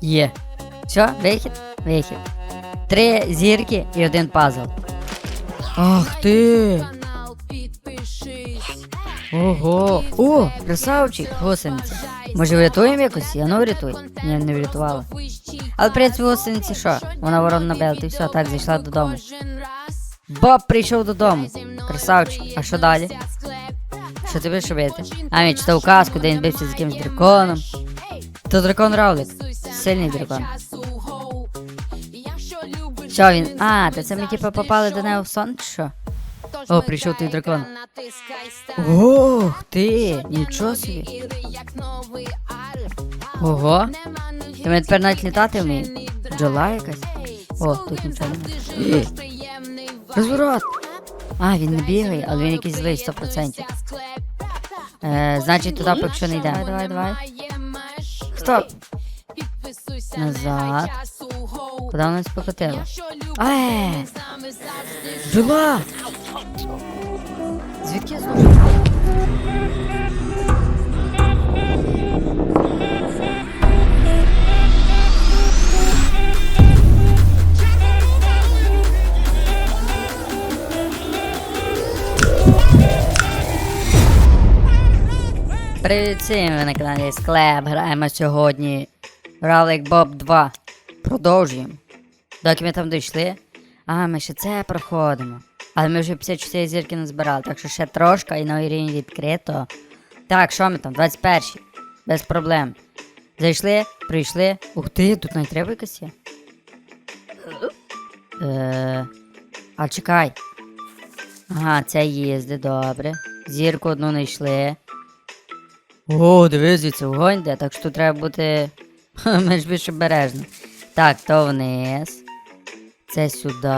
Є. Що, вихід? Вихід. Три зірки і один пазл. Ах ти! Ого! О, красавчик! Гусениці. Може врятуємо якось? Я ну врятуй. Ні, не врятувала. Але в принципі гусениці що? Вона ворон набила, все, так, зайшла додому. Боб прийшов додому. Красавчик. А що далі? Що тобі робити? А він читав казку, де він бився з якимсь драконом. То дракон Равлик. Сильний дракон. Що він? А, то це ми типу попали до нього в сон, що? О, прийшов той дракон. Ох ти, нічого собі. Ого. Ти ми тепер навіть літати вміємо. Бджола якась. О, тут нічого немає. Розворот. А, він не бігає, але він якийсь злий 100%. Е, значить, туди поки що не йде. Давай, давай, давай. Стоп. Назад. Куди вона нас покотила? Е! Бджола! Звідки я знову? Привіт всім, ви на каналі Склеп. Граємо сьогодні Ралик Боб 2. Продовжуємо. Доки ми там дійшли. А, ми ще це проходимо. Але ми вже 54 зірки назбирали, так що ще трошки і новий рівень відкрито. Так, що ми там? 21. Без проблем. Зайшли, прийшли. Ух ти, тут навіть треба якась є. Е, а чекай. Ага, це їзди, добре. Зірку одну знайшли. О, дивись, звідси вогонь йде, так що тут треба бути менш більш обережно. Так, то вниз. Це сюди.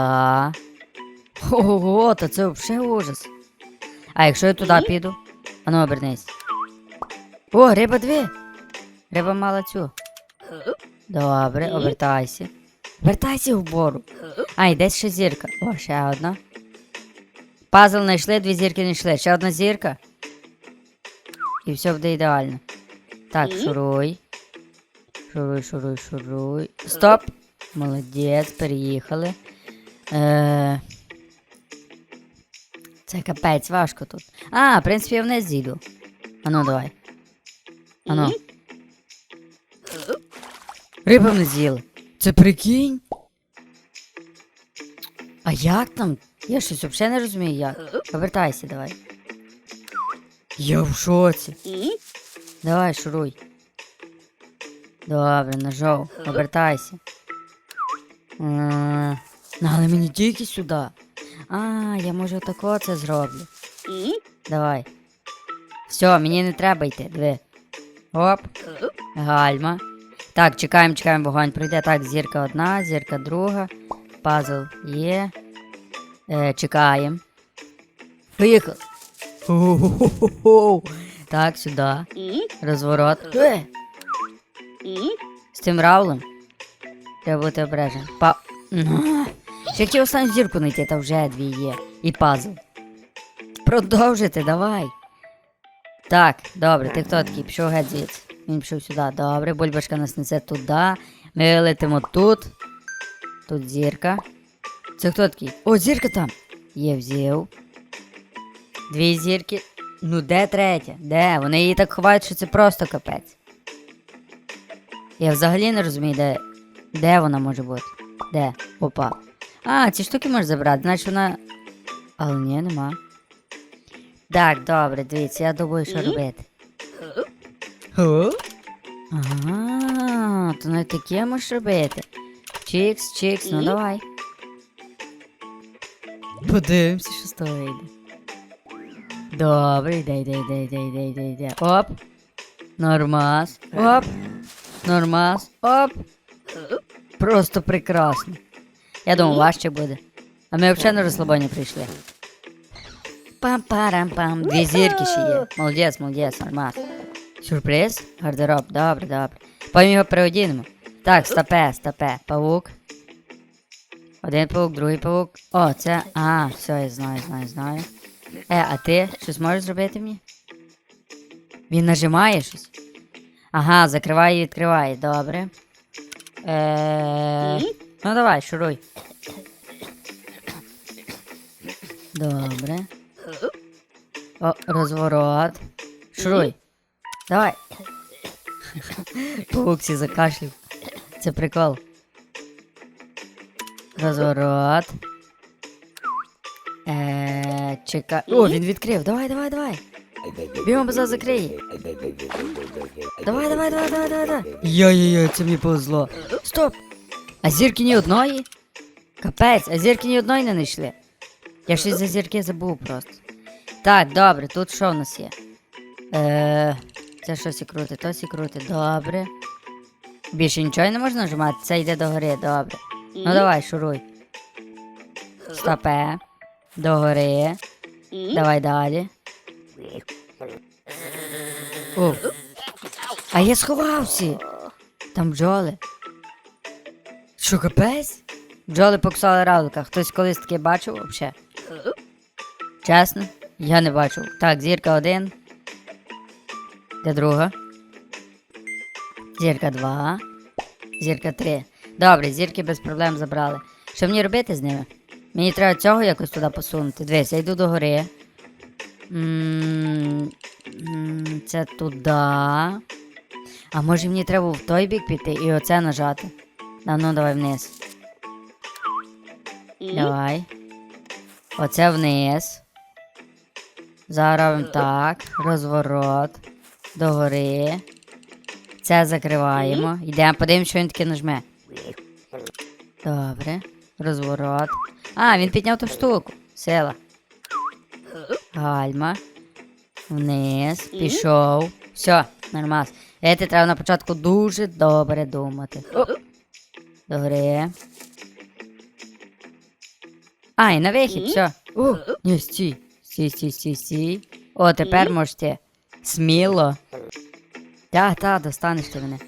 Ого, та це взагалі ужас. А якщо я туди піду? Ану, обернись. О, риба дві. Риба мала цю. Добре, обертайся. Вертайся вгору. А, і десь ще зірка. О, ще одна. Пазл знайшли, дві зірки знайшли. Ще одна зірка. І все буде ідеально. Так, шуруй. Шуруй, шуруй, шуруй. Стоп! Молодець, переїхали. Е... Це капець, важко тут. А, в принципі, я вниз зійду. Ану, давай. Ану. Рибу не з'їли. Це прикинь. А як там? Я щось взагалі не розумію, як. Повертайся, давай. Я в шоці. Давай, шуруй. Добре, нажав. Обертайся. М, Ну, але мені тільки сюди. А, я може отако це зроблю. Давай. Все, мені не треба йти. Диви. Оп. Гальма. Так, чекаємо, чекаємо, вогонь пройде. Так, зірка одна, зірка друга. Пазл є. Е, чекаємо. Поїхали. Так, сюди. Розворот. Е! З цим раулем. Треба бути обережним. Па. На. Ще хотів останню зірку знайти, та вже дві є. І пазл. Продовжити, давай. Так, добре, ти хто такий? Пішов геть звідси. Він пішов сюди. Добре, бульбашка нас несе туди. Ми летимо тут. Тут зірка. Це хто такий? О, зірка там. Є взяв. Дві зірки. Ну де третя? Де? Вони її так ховають, що це просто капець. Я взагалі не розумію, де, де вона може бути. Де? Опа. А, ці штуки можеш забрати, значить вона. Але ні, нема. Так, добре, дивіться, я думаю, що робити. Ага, то навіть таке можеш робити. Чікс, чікс, ну давай. Подивимося, що з того вийде. Добре, йде, йде, йде, йде, йде, йде, йде. Оп. Нормас. Оп. Нормас. Оп. Просто прекрасно. Я думав, важче буде. А ми взагалі на розслабоні прийшли. Пам-парам-пам. Дві зірки ще є. Молодець, молодець, нормас. Сюрприз? Гардероб, добре, добре. Потім його переодінемо. Так, стопе, стопе. Павук. Один паук, другий паук. О, це. А, все, я знаю, знаю, знаю. Е, а ти щось можеш зробити мені? Він нажимає щось? Ага, закриває і відкриває, добре. Е... Ну давай, шуруй. Добре. О, розворот. Шуруй. Давай. Пауксі закашлів. Це прикол. Розворот. Е, чекай. О, він відкрив. Давай, давай, давай. Бігом база закриє. Давай, давай, давай, давай, давай, давай. Йо-йо-йо, це мені повезло. Стоп! А зірки ні одної? Капець, а зірки ні одної не знайшли. Я щось за зірки забув просто. Так, добре, тут що в нас є? Е, це щось і крути, то сі крути, добре. Більше нічого не можна нажимати, це йде до гори, добре. Ну давай, шуруй. Стопе. До гори. Давай далі. О. А я сховався. Там бджоли. Що капець? Бджоли покусали равлика. Хтось колись таке бачив взагалі? Чесно? Я не бачив. Так, зірка один. Де друга? Зірка два. Зірка три. Добре, зірки без проблем забрали. Що мені робити з ними? Мені треба цього якось туди посунути. Дивись, я йду до гори. Це туди. А може мені треба в той бік піти і оце нажати. А ну давай вниз. Давай. Оце вниз. Зараз так. Розворот. Догори. Це закриваємо. Йдемо, подивимось, що він таке нажме. Добре. Розворот. А, він підняв ту штуку. Сила. Гальма. Вниз. Пішов. Все, нормас. Це треба на початку дуже добре думати. Добре. А, і на вихід, все. О, ні, стій. Стій, стій, стій, стій. О, тепер можете. Сміло. Та, та, достанеш ти мене.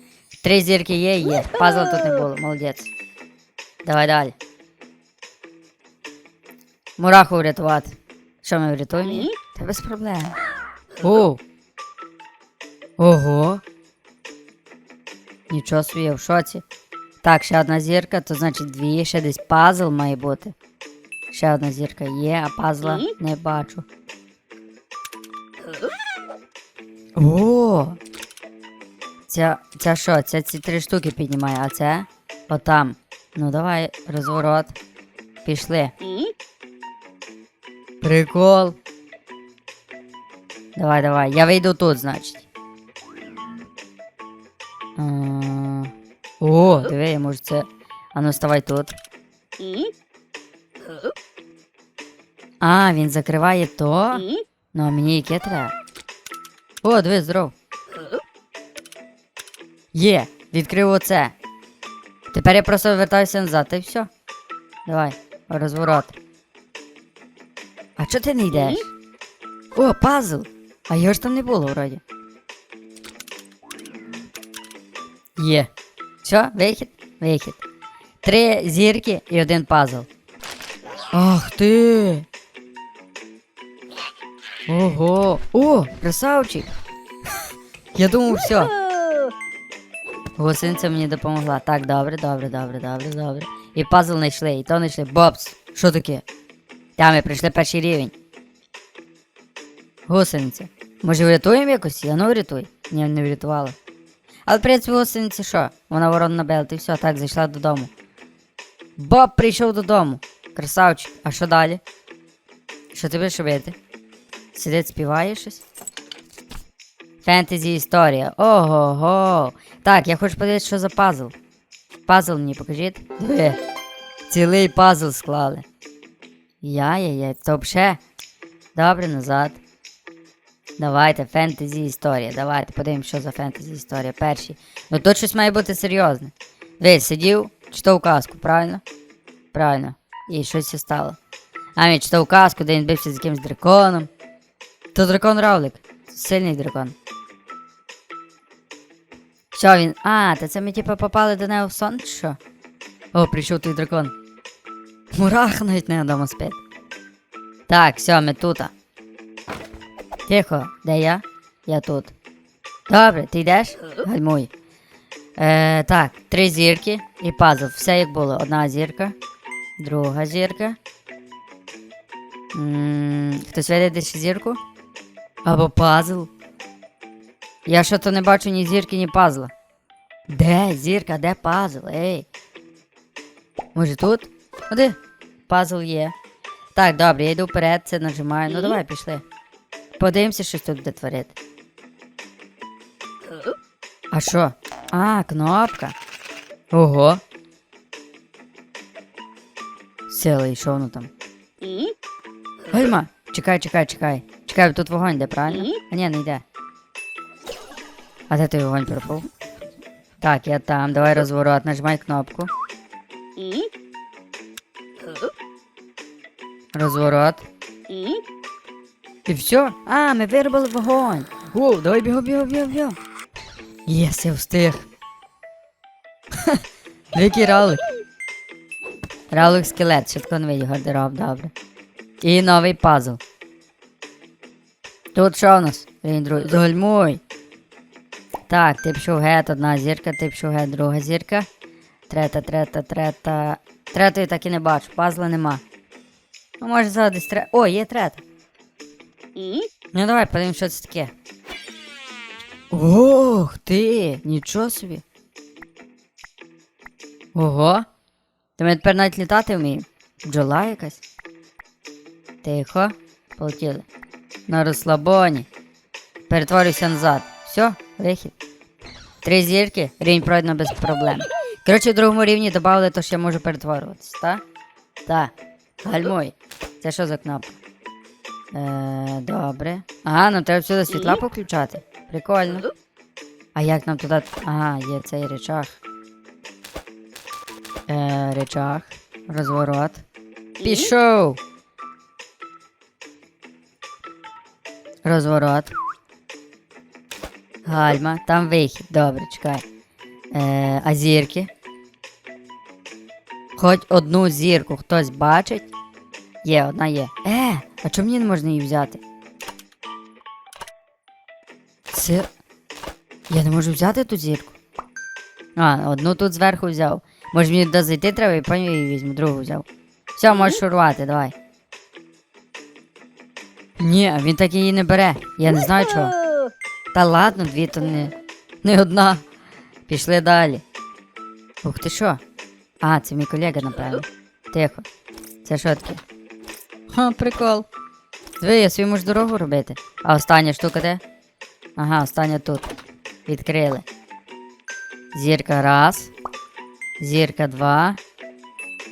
Три зірки є, є. Пазла тут не було, молодець. Давай далі. Мураху врятувати. Що ми врятуємо? Та без проблем. О. Ого. Нічого собі, я в шоці. Так, ще одна зірка, то значить дві, ще десь пазл має бути. Ще одна зірка є, а пазла не бачу. О! Ця, ця що? Це ці три штуки піднімає, а це отам. Ну давай, розворот. Пішли. Прикол. Давай, давай. Я вийду тут, значить. О, диви, може це. А ну ставай тут. А, він закриває то. Ну, а мені яке треба. О, диви, здоров. Є, відкрив оце. Тепер я просто вертаюся назад, і все. Давай, розворот. А ти не йдеш? О, пазл! А його ж там не було вроді. Є. Все, вихід? Вихід. Три зірки і один пазл. Ах ти. Ого. О, красавчик. Я думав, все. Гусениця мені допомогла. Так, добре, добре, добре, добре, добре. І пазл знайшли, і то знайшли. Бобс, що таке? Та ми прийшли перший рівень. Гусениця. Може врятуємо якось? Я ну врятуй. Ні, не врятувала. Але принципі гусениця що? Вона ворон набила, і все, так, зайшла додому. Боб прийшов додому. Красавчик. А що далі? Що ти будеш робити? Сидить, співає щось? Фентезі історія. Ого-го. Так, я хочу подивитися, що за пазл. Пазл мені покажіть. Цілий пазл склали. Я-я-я, це взагалі. Добре, назад. Давайте, фентезі історія. Давайте подивимось, що за фентезі історія. Перші. Ну тут щось має бути серйозне. Дивись, сидів, читав казку, правильно? Правильно. І щось стало. А він читав казку, де він бився з якимось драконом. То дракон Равлик. Сильний дракон. Що він? А, та це ми типу попали до нього в сон, чи що? О, прийшов той дракон. Мурах навіть не вдома спить. Так, все, ми тут. Тихо, де я? Я тут. Добре, ти йдеш? Гальмуй. Е, так, три зірки і пазл. Все як було. Одна зірка, друга зірка. м хтось видає десь зірку? Або пазл. Я що то не бачу ні зірки, ні пазла. Де зірка, де пазл? Ей. Може тут? Куди? Пазл є. Так, добре, я йду вперед, це нажимаю. Ну давай, пішли. Подивимося, що тут буде творити. А що? А, кнопка. Ого. Сілий, що воно там? Гальма, чекай, чекай, чекай. Чекай, тут вогонь йде, правильно? А ні, не йде. А де той вогонь пропав? Так, я там, давай розворот, нажимай кнопку. Розворот. І все? А, ми виробили вогонь. Воу, давай бігом, бігом, бігом, бігом. Єс, я встиг. Який ралик. Ралик скелет, швидко новий гардероб, добре. І новий пазл. Тут що в нас? Він другий. Згальмуй. Так, тип шугет, одна зірка, тип шугет, друга зірка. Трета, трета, трета. Третої так і не бачу, пазла нема. Ну, може зараз десь тре. О, є трета. Ну давай подивимось, що це таке. Ох ти! Нічого собі. Ого. Та ми тепер навіть літати вміємо. Бджола якась. Тихо. Полетіли. На розслабоні. Перетворюйся назад. Все, вихід. Три зірки, рівень пройдено без проблем. Коротше, в другому рівні додали, то що я можу перетворюватись, так? Так. Гальмуй. Це що за кнопка? Е, добре. Ага, ну треба всюди світла поключати. Прикольно. А як нам туди. Ага, є цей речах. Е, речах. Розворот. Пішов. Розворот. Гальма, там вихід. Добре, чекай. Е, а зірки? Хоч одну зірку хтось бачить. Є, одна є. Е, а чому мені не можна її взяти? Це. Я не можу взяти ту зірку. А, одну тут зверху взяв. Може мені туди зайти треба і потім її візьму, другу взяв. Все, можеш шурувати, давай. Ні, він так її не бере. Я не знаю чого. Та ладно, дві то не, не одна. Пішли далі. Ух ти що? А, це мій колега, напевно. Тихо. Це що таке? Ха, прикол. Диви, я собі можу дорогу робити. А остання штука де? Ага, остання тут. Відкрили. Зірка раз. Зірка два.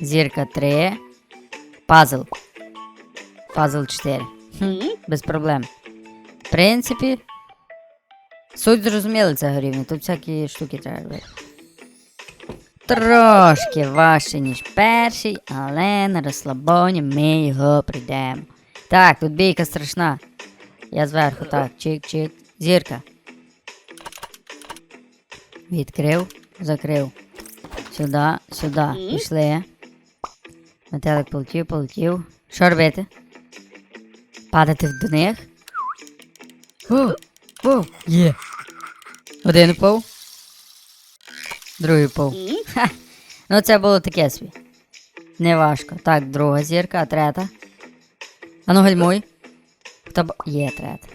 Зірка три. Пазл. Пазл 4. Хм, без проблем. В принципі. Суть зрозуміли цього рівня, тут всякі штуки треба робити. Трошки важче, ніж перший, але на розслабоні ми його прийдемо. Так, тут бійка страшна. Я зверху, так, чик-чик. Зірка. Відкрив, закрив. Сюди, сюди. Пішли. Метелик полетів, полетів. Що робити? Падати до них? О, о, є. Один впав. Другий. Ха. Ну це було таке собі. Неважко. Так, друга зірка, а трета. Ану гальмуй. Хто б... Є трета.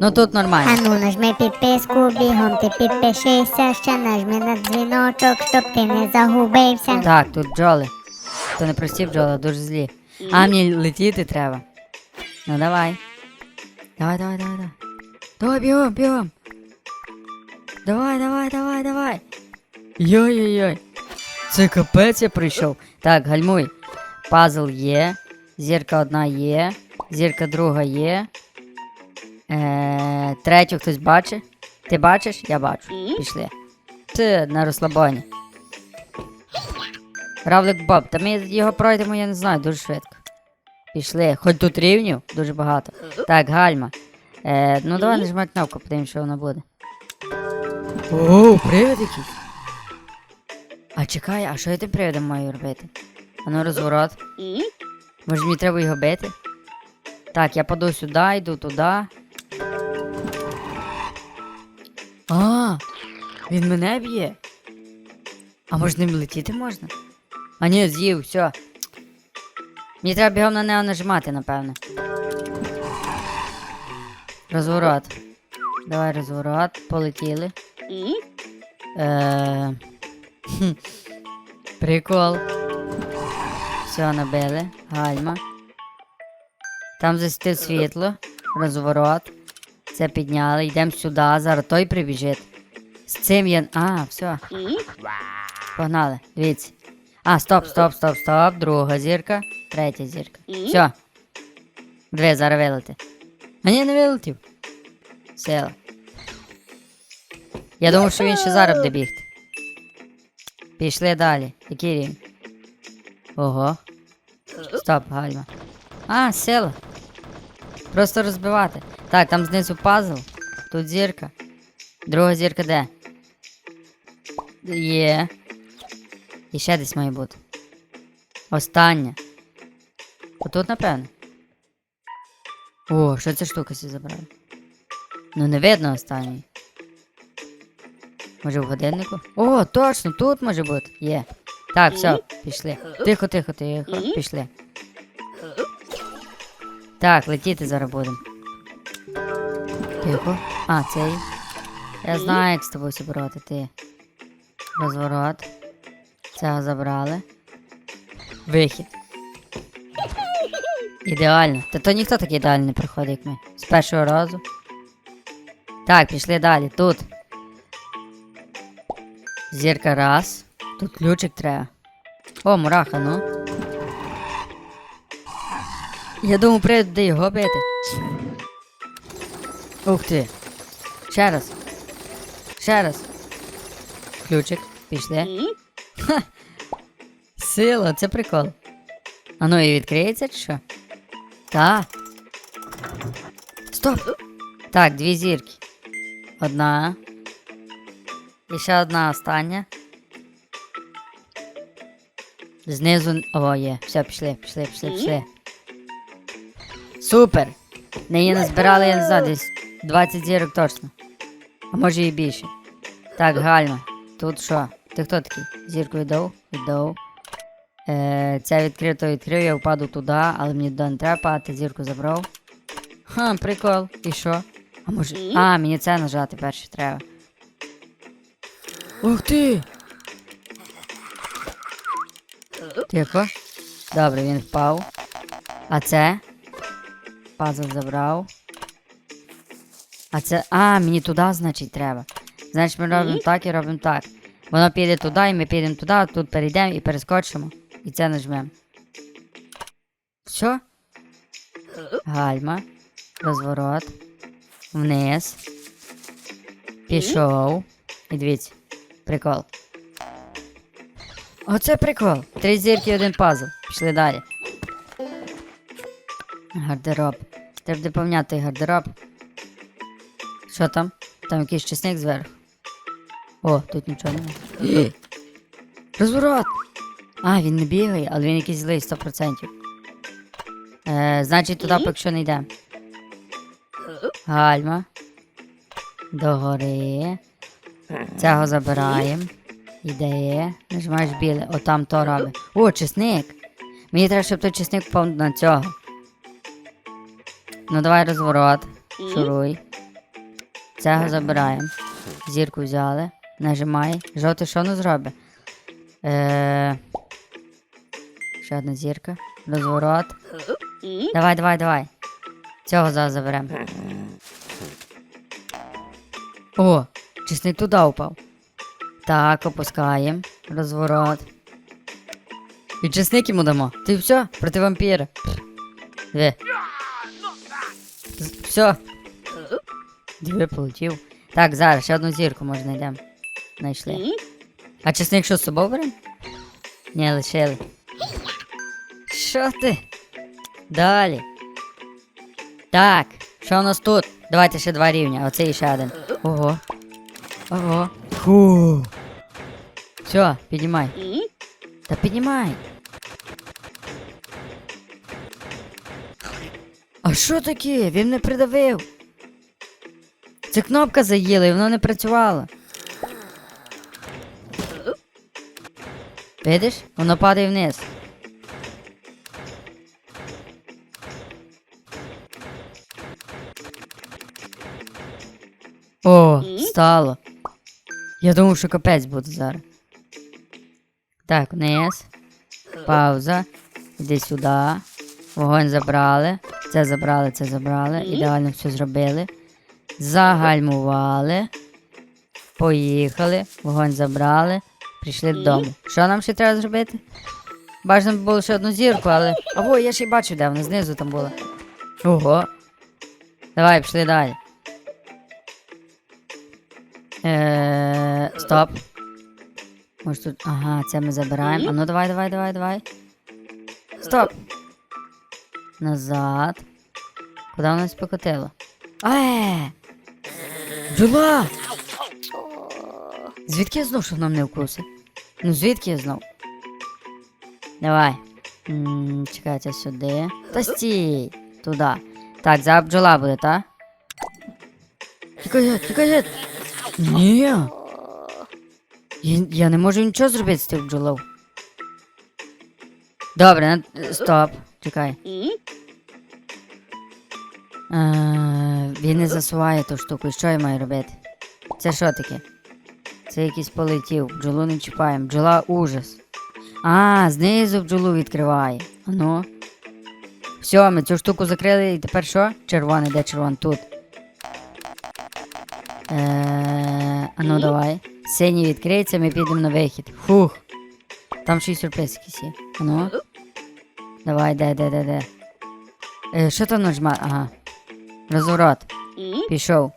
Ну тут нормально. Ану, нажми підписку, бігом ти підпишися, ще нажми на дзвіночок, щоб ти не загубився. Так, тут бджоли. То не прості бджоли, дуже злі. А мені летіти треба. Ну давай. Давай, давай, давай, давай. Давай, бігом, бігом. Давай, давай, давай, давай. Йой-йой-йой. Це капець я прийшов. Так, гальмуй. Пазл є. Зірка одна є. Зірка друга є. Е, третю хтось бачить. Ти бачиш? Я бачу. Пішли. Ти на розслабоні. Равлик Боб, та ми його пройдемо, я не знаю, дуже швидко. Пішли. Хоч тут рівнів, дуже багато. Так, гальма. Е, ну давай нажимай кнопку, подивимось, що воно буде. О, привід якийсь. А чекай, а що я тим привідом маю робити? А ну розворот. Може мені треба його бити? Так, я паду сюди, йду туди. А, Він мене б'є. А може ним летіти можна? А ні, з'їв, все. Мені треба бігом на нього нажимати, напевне. Розворот. Давай розворот, полетіли. Е... хм. Прикол. Все, набили. Гальма. Там засвітив світло. Розворот. Це підняли. Йдемо сюди. Зараз той прибіжить. З цим я. А, все. Погнали. Дивіться. А, стоп, стоп, стоп, стоп. Друга зірка. Третя зірка. Все. Дві, зараз вилети. А ні, не вилетів. Сила. Я думав, що він ще зараз буде бігти. Пішли далі. Який рівень? Ого. Стоп, гальма. А, сила. Просто розбивати. Так, там знизу пазл. Тут зірка. Друга зірка де? Є. І ще десь має бути. Остання. Отут, напевно. О, що ця штука сі забрала? Ну не видно останньої. Може в годиннику? О, точно, тут може бути. Є. Так, все, пішли. Тихо, тихо, тихо, пішли. Так, летіти зараз будемо. Тихо. А, цей. Я знаю, як з тобою собрати, ти. Розворот. Цього забрали. Вихід. Ідеально. Та то ніхто так ідеально не проходить, як ми. З першого разу. Так, пішли далі. Тут. Зірка раз. Тут ключик треба. О, мураха, ну. Я думаю, прийду до його бити. Ух ти. Ще раз. Ще раз. Ключик. Пішли. Ха. Сила, це прикол. А ну і відкриється чи що? Так. Стоп! Так, дві зірки. Одна. І ще одна остання. Знизу. О, є. Все, пішли, пішли, пішли, пішли. Супер! Не її назбирали, я не знаю, десь 20 зірок точно. А може і більше. Так, гально. Тут що? Ти хто такий? Зірку віддав? Віддав. Е, ця відкрито відкрив, я впаду туди, але мені туди не треба падати, зірку забрав. Ха, прикол. І що? А може. А, мені це нажати перше треба. Ух ти! Тихо. Добре, він впав. А це? Пазл забрав. А це. А, мені туди, значить, треба. Значить, ми робимо так і робимо так. Воно піде туди, і ми підемо туди, тут перейдемо і перескочимо. І це нажмемо. Що? Гальма. Розворот. Вниз. Пішов. І дивіться. Прикол. Оце прикол. Три зірки і один пазл. Пішли далі. Гардероб. Треба доповняти гардероб. Що там? Там якийсь чесник зверху. О, тут нічого немає. Розворот! А, він не бігає, але він якийсь злий 100%. Е, значить, туди поки що не йде. Гальма. Догори. Цього забираємо. Іде. Нажимаєш біле. О, там то робить. О, чесник. Мені треба, щоб той чесник впав на цього. Ну давай розворот. Шуруй. Цього забираємо. Зірку взяли. Нажимай. Жовтий що не зробить? Е... Ще одна зірка. Розворот. Давай, давай, давай. Цього зараз заберемо. О, чесник туди упав. Так, опускаємо. Розворот. І чесник йому дамо. Ти все, проти вампіра. З- Все. Диви, полетів. Так, зараз ще одну зірку може знайдемо. Знайшли. А чесник що з собою беремо? Ні, лишили. Що ти? Далі. Так, що у нас тут? Давайте ще два рівня, оце і ще один. Ого. Ого. Фу. Все, піднімай. Да піднімай. А що таке? Він не придавив. Це кнопка заїла і воно не працювала. Видиш? Воно падає вниз. О, стало. Я думав, що капець буде зараз. Так, вниз. Пауза. Іди сюди. Вогонь забрали. Це забрали, це забрали. Ідеально все зробили. Загальмували. Поїхали. Вогонь забрали. Прийшли додому. Що нам ще треба зробити? Бажано було ще одну зірку, але. Ого, я ще й бачу, де вона знизу там була. Ого. Давай, пішли далі. Е, стоп. Може тут. Ага, це ми забираємо. А ну давай, давай, давай, давай. Стоп. Назад. Куди вона нас покотила? Е! Бджола! Звідки я знав, що нам не вкусить? Ну звідки я знав? Давай. М, Чекайте сюди. Та стій! Туди. Так, за бджола буде, так? Тікай, тікай! Ні. Я, не можу нічого зробити з тих бджолов. Добре, стоп. Чекай. Е, він не засуває ту штуку. Що я маю робити? Це що таке? Це якийсь полетів. Бджолу не чіпаємо. Бджола ужас. А, знизу бджолу відкриває. Ану. Все, ми цю штуку закрили і тепер що? Червоний, де червоний? Тут. Е, ану, давай. Синій відкриється, ми підемо на вихід. Фух. Там ще й сюрприз якийсь є. Ану. Давай, де, де, де, де. Е, що там нажма? Ага. Розворот. Пішов.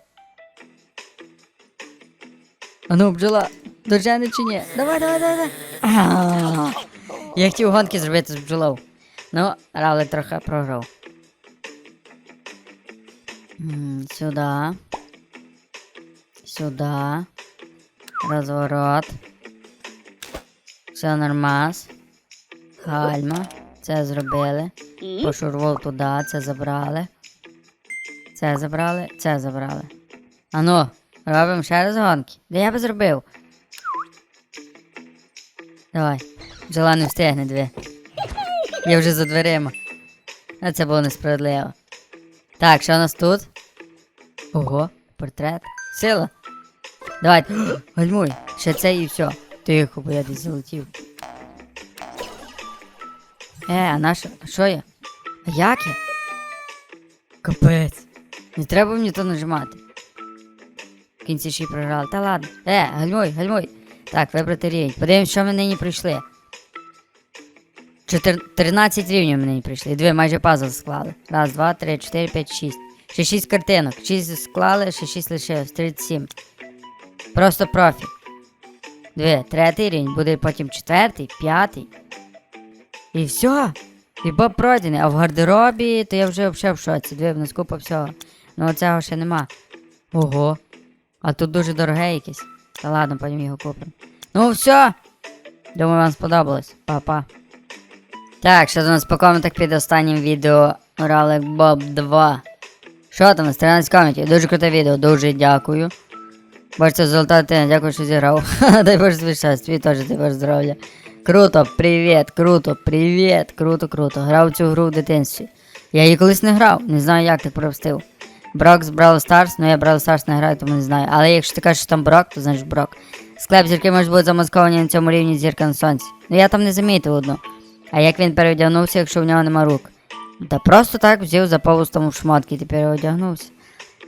Ану, бджола. Дожене чи ні? Давай, давай, давай, давай. А, Я хотів гонки зробити з бджолов. Ну, равлик трохи програв. Сюди. Сюди. Розворот. Все нормас. Гальма. Це зробили. Пошурвав туди, це забрали. Це забрали, це забрали. Ану, робимо ще раз гонки. Де я би зробив? Давай. Бджола не встигне дві. Я вже за дверима. А це було несправедливо. Так, що у нас тут? Ого, портрет. Сила. Давай. Гальмуй. Ще це і все. Тихо, бо я десь залетів. Е, а наш. Що я? А як я? Капець. Не треба мені то нажимати. В кінці ще й програли. Та ладно. Е, гальмуй, гальмуй. Так, вибрати рівень. Подивимось, що ми нині пройшли. Чотир... 13 рівнів ми нині прийшли. Дві майже пазл склали. Раз, два, три, чотири, п'ять, шість. Ще шість картинок. Шість склали, ще шість лишилось. 37. Просто профі. Дві, третій рівень, буде потім четвертий, п'ятий. І все. І Боб пройдений. А в гардеробі, то я вже взагалі в шоці. Дві, в нас купа всього. Ну оцього ще нема. Ого. А тут дуже дороге якесь. Та ладно, потім його купимо. Ну все. Думаю, вам сподобалось. Па-па. Так, що до нас по коментах під останнім відео Ралик Боб 2. Що там, з 13 коментів? Дуже круте відео, дуже дякую. Бачите, золота дитина, дякую, що зіграв. Дай Боже тобі щастя, теж дай Боже здоров'я. Круто, привіт, круто, привіт, круто, круто. Грав цю гру в дитинстві. Я її колись не грав, не знаю, як так пропустив. Брок з Brawl Stars, ну я Brawl Stars не граю, тому не знаю. Але якщо ти кажеш, що там Брок, то значить Брок. Склеп зірки може бути замасковані на цьому рівні зірка на сонці. Ну я там не замітив одну. А як він переодягнувся, якщо в нього нема рук? Та просто так взяв за повустом в шмотки і тепер одягнувся.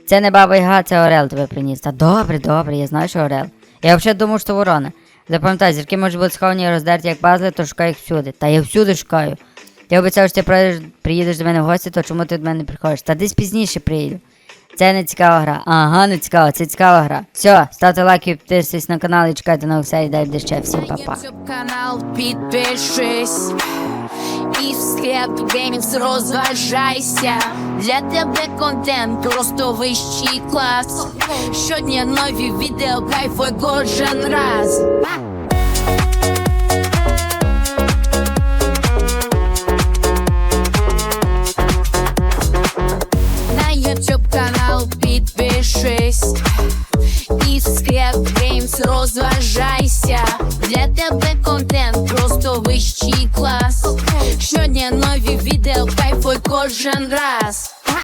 Це не баба Яга, це Орел тебе приніс. Та добре, добре, я знаю, що Орел. Я взагалі думав, що ворона. Запам'ятай, зірки можуть бути сховані і роздерті як пазли, то шукай їх всюди. Та я всюди шукаю. Ти обіцяв, що ти прийдеш, приїдеш до мене в гості, то чому ти до мене не приходиш? Та десь пізніше приїду. Це не цікава гра. Ага, не цікава, це цікава гра. Все, ставте лайки, підписуйтесь на канал і чекайте на все і дайте ще. Всім па-па. Канал підпишись і в склеп геймінг розважайся. Для тебе контент просто вищий клас. Щодня нові відео, кайфуй кожен раз. На YouTube канал підпишись і в склеп геймс розважайся. Для тебе контент просто вищий клас. Щодня нові відео, кайфуй кожен раз.